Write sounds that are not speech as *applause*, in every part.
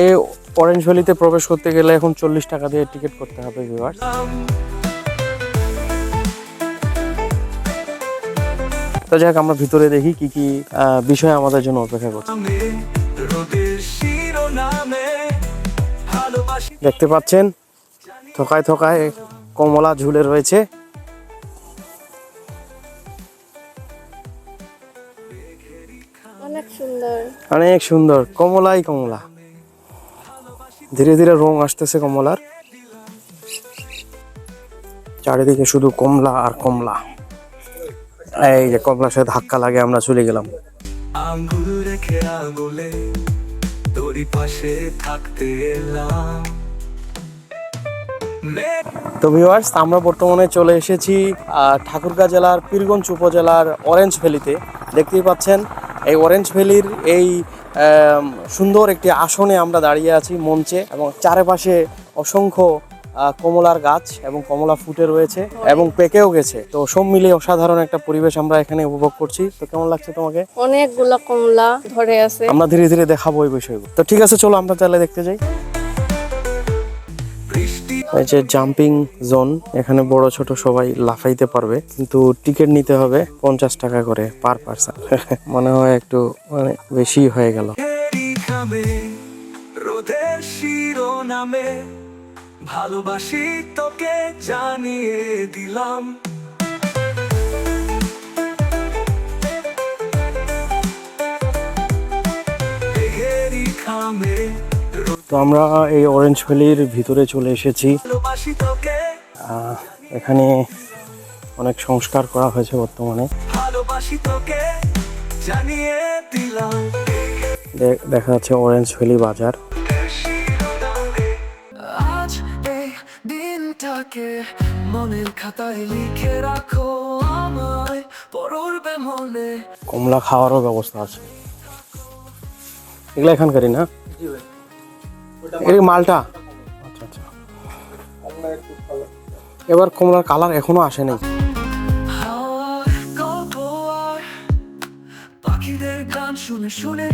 এই অরেঞ্জ ভ্যালিতে প্রবেশ করতে গেলে এখন চল্লিশ টাকা দিয়ে টিকিট করতে হবে ভিউয়ার্স তো যাই হোক আমরা ভিতরে দেখি কি কি বিষয় আমাদের জন্য অপেক্ষা করছে। দেখতে পাচ্ছেন থকায় থকায় কমলা ঝুলে রয়েছে। অনেক সুন্দর। অনেক সুন্দর কমলাই কমলা। ধীরে ধীরে রং আসতেছে কমলার। চারিদিকে শুধু কমলা আর কমলা। এই যে কমলার সাথে ধাক্কা লাগে আমরা চলে গেলাম। আঙ্গুল রেখে আঙুলে তোরই পাশে থাকতে এলাম। তো ভিউয়ার্স আমরা বর্তমানে চলে এসেছি আহ, ঠাকুরগাঁ জেলার পীরগঞ্জ উপজেলার অরেঞ্জ ভ্যালিতে দেখতেই পাচ্ছেন এই অরেঞ্জ ভ্যালির এই সুন্দর একটি আসনে আমরা দাঁড়িয়ে আছি মঞ্চে এবং চারপাশে অসংখ্য কমলার গাছ এবং কমলা ফুটে রয়েছে এবং পেকেও গেছে। তো সব মিলিয়ে অসাধারণ একটা পরিবেশ আমরা এখানে উপভোগ করছি। তো কেমন লাগছে তোমাকে? অনেকগুলো কমলা ধরে আছে। আমরা ধীরে ধীরে দেখাবো এই বিষয়গুলো। তো ঠিক আছে চলো আমরা তাহলে দেখতে যাই। যে জাম্পিং জোন এখানে বড় ছোট সবাই লাফাইতে পারবে, কিন্তু টিকিট নিতে হবে পঞ্চাশ টাকা করে পার পার্সন *laughs* মনে হয় একটু মানে বেশি হয়ে গেল। ভালোবাসি তোকে জানিয়ে দিলাম। খামে তো আমরা এই অরেঞ্জ ভ্যালির ভিতরে চলে এসেছি। এখানে অনেক সংস্কার করা হয়েছে বর্তমানে। দেখা যাচ্ছে অরেঞ্জ ভ্যালি বাজার। দিনটাকে মনের খাতায় লিখে রাখো আমায় পড়বে মনে। কমলা খাওয়ারও ব্যবস্থা আছে। এগুলো এখানকারই না? এটা মালটা। আচ্ছা আচ্ছা এবার কমলার কালার এখনও আসে নাই। পাখিদের গান শুনে শুনে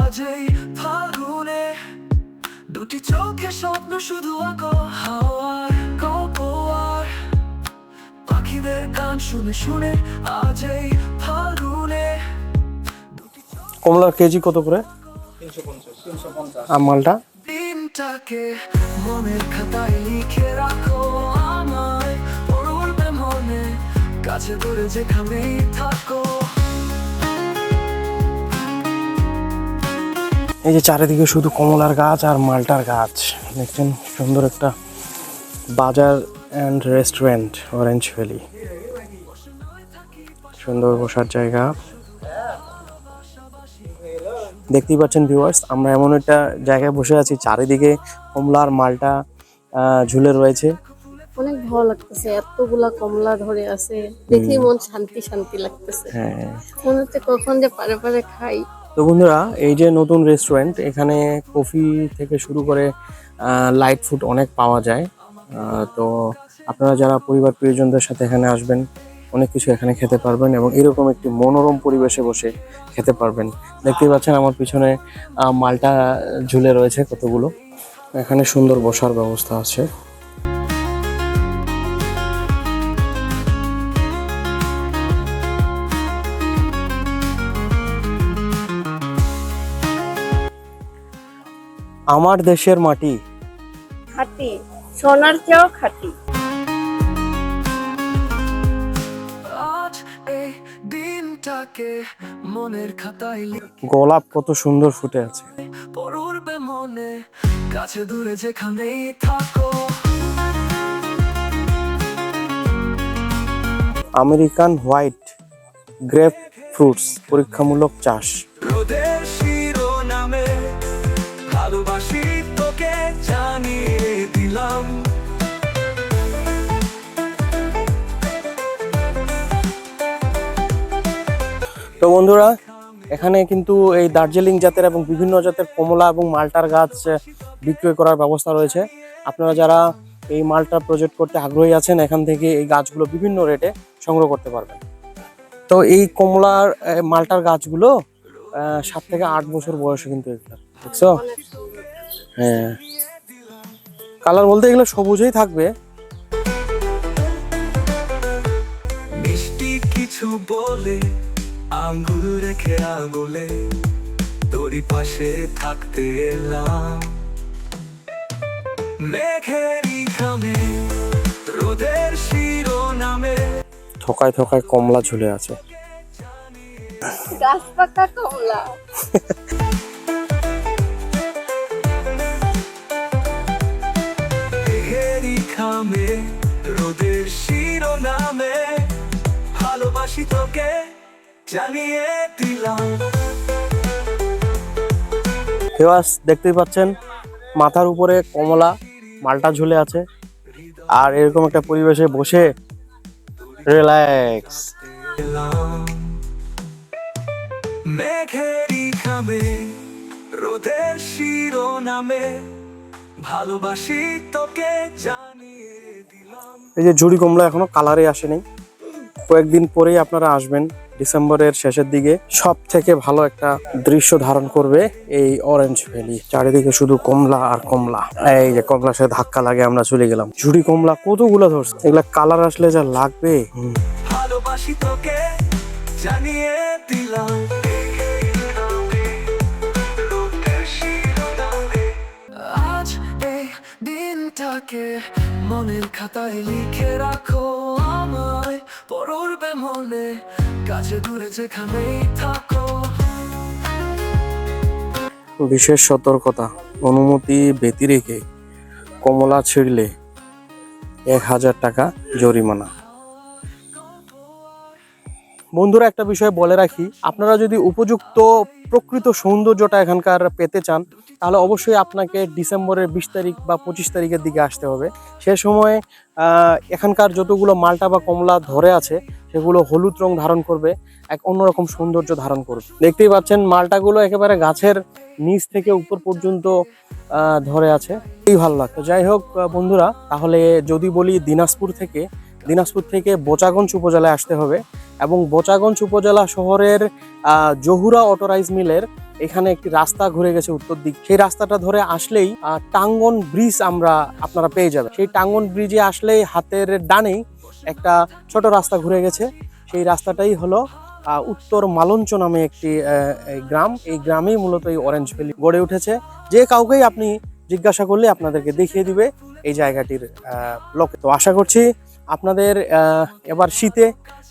আজ এই ফাগুনে দুটি চোখে স্বপ্ন শুধু আঁকো। হাওয়ার আর পাখিদের গান শুনে শুনে আজ এই ফাগুনে কমলার কেজি কত করে? তিনশো আর মালটা? দিনটাকে মনের খাতায় লিখে রাখো আমায়। পড়বে মনে, কাছে ধরে যেখানেই থাকো। এই যে চারিদিকে শুধু কমলার গাছ আর মালটার গাছ। দেখছেন, সুন্দর একটা বাজার অ্যান্ড রেস্টুরেন্ট অরেঞ্জ ভ্যালি সুন্দর বসার জায়গা। দেখতেই পাচ্ছেন ভিউয়ার্স আমরা এমন একটা জায়গায় বসে আছি চারিদিকে কমলা আর মালটা ঝুলে রয়েছে। অনেক ভালো লাগতেছে এতগুলা কমলা ধরে আছে দেখি মন শান্তি শান্তি লাগতেছে। হ্যাঁ। মনে হচ্ছে কখন যে পারে পারে খাই। তো বন্ধুরা এই যে নতুন রেস্টুরেন্ট এখানে কফি থেকে শুরু করে লাইট ফুড অনেক পাওয়া যায়। তো আপনারা যারা পরিবার প্রিয়জনদের সাথে এখানে আসবেন অনেক কিছু এখানে খেতে পারবেন এবং এরকম একটি মনোরম পরিবেশে বসে খেতে পারবেন। দেখতেই পাচ্ছেন আমার পিছনে মালটা ঝুলে রয়েছে কতগুলো। এখানে সুন্দর বসার ব্যবস্থা আছে। আমার দেশের মাটি? খাটি, সোনার চেয়েও খাটি। মনের খাতায় গোলাপ কত সুন্দর ফুটে আছে। পড়বে মনে কাছে দূরে যেখানেই থাকো। আমেরিকান হোয়াইট গ্রেপ ফ্রুটস পরীক্ষামূলক চাষ। রোদের শিরোনামে ভালোবাসি তোকে জানিয়ে দিলাম তো বন্ধুরা, এখানে কিন্তু এই দার্জিলিং জাতের এবং বিভিন্ন জাতের কমলা এবং মালটার গাছ বিক্রয় করার ব্যবস্থা রয়েছে। আপনারা যারা এই মালটা প্রজেক্ট করতে আগ্রহী আছেন, এখান থেকে এই গাছগুলো বিভিন্ন রেটে সংগ্রহ করতে পারবেন। তো এই কমলার মালটার গাছগুলো সাত থেকে আট বছর বয়সে কিন্তু এগুলো, দেখছ? হ্যাঁ। কালার বলতে এগুলো সবুজই থাকবে। কিছু বলে আঙ্গুল রেখে আঙুলে তোরই পাশে থাকতে এলাম। মেঘেরই খামে রোদের শিরোনামে। থকায় থকায় কমলা ঝুলে আছে। গাছ কমলা। খামে রোদের শিরোনামে ভালোবাসি তোকে। জানিয়ে দিলাম। ফেওয়াস দেখতেই পাচ্ছেন মাথার উপরে কমলা মালটা ঝুলে আছে। আর এরকম একটা পরিবেশে বসে রিল্যাক্স এলাম মেঘেরই খামে রোদের শিরোনামে ভালোবাসি তোকে জানিয়ে দিলাম। এই যে ঝুড়ি কমলা এখনও কালারে আসেনি। কয়েকদিন পরেই আপনারা আসবেন। ডিসেম্বরের শেষের দিকে সব থেকে ভালো একটা দৃশ্য ধারণ করবে এই অরেঞ্জ ভ্যালি চারিদিকে শুধু কমলা আর কমলা। এই যে কমলা সাথে ধাক্কা লাগে, আমরা চলে গেলাম। ঝুড়ি কমলা কতগুলো ধরছে? এগুলা কালার আসলে যা লাগবে। মনের খাতায় লিখে রাখো আমায়। কাছে দূরে যেখানেই থাকো। বিশেষ সতর্কতা, অনুমতি ব্যতি রেখে কমলা ছিঁড়লে এক হাজার টাকা জরিমানা। বন্ধুরা, একটা বিষয় বলে রাখি, আপনারা যদি উপযুক্ত প্রকৃত সৌন্দর্যটা এখানকার পেতে চান তাহলে অবশ্যই আপনাকে ডিসেম্বরের বিশ তারিখ বা পঁচিশ তারিখের দিকে আসতে হবে। সে সময়ে এখানকার যতগুলো মালটা বা কমলা ধরে আছে, সেগুলো হলুদ রং ধারণ করবে, এক অন্যরকম সৌন্দর্য ধারণ করবে। দেখতেই পাচ্ছেন, মালটাগুলো একেবারে গাছের নিচ থেকে উপর পর্যন্ত ধরে আছে। এই ভালো লাগতো যাই হোক বন্ধুরা, তাহলে যদি বলি দিনাজপুর থেকে দিনাজপুর থেকে বোচাগঞ্জ উপজেলায় আসতে হবে। এবং বোচাগঞ্জ উপজেলা শহরের জহুরা অটোরাইজ মিলের এখানে একটি রাস্তা ঘুরে গেছে উত্তর দিক। সেই রাস্তাটা ধরে আসলেই টাঙ্গন ব্রিজ আমরা, আপনারা পেয়ে যাবেন। সেই টাঙ্গন ব্রিজে আসলেই হাতের ডানেই একটা ছোট রাস্তা ঘুরে গেছে। সেই রাস্তাটাই হলো উত্তর মালঞ্চ নামে একটি গ্রাম। এই গ্রামেই মূলত এই অরেঞ্জ ভ্যালি গড়ে উঠেছে। যে কাউকেই আপনি জিজ্ঞাসা করলে আপনাদেরকে দেখিয়ে দিবে এই জায়গাটির লোক তো আশা করছি আপনাদের এবার শীতে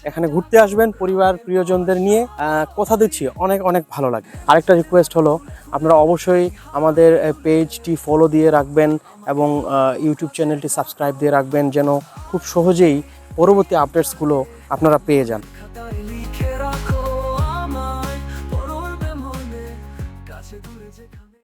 এখানে ঘুরতে আসবেন পরিবার প্রিয়জনদের নিয়ে। কথা দিচ্ছি, অনেক অনেক ভালো লাগে। আরেকটা রিকোয়েস্ট হলো, আপনারা অবশ্যই আমাদের পেজটি ফলো দিয়ে রাখবেন এবং ইউটিউব চ্যানেলটি সাবস্ক্রাইব দিয়ে রাখবেন যেন খুব সহজেই পরবর্তী আপডেটসগুলো আপনারা পেয়ে যান।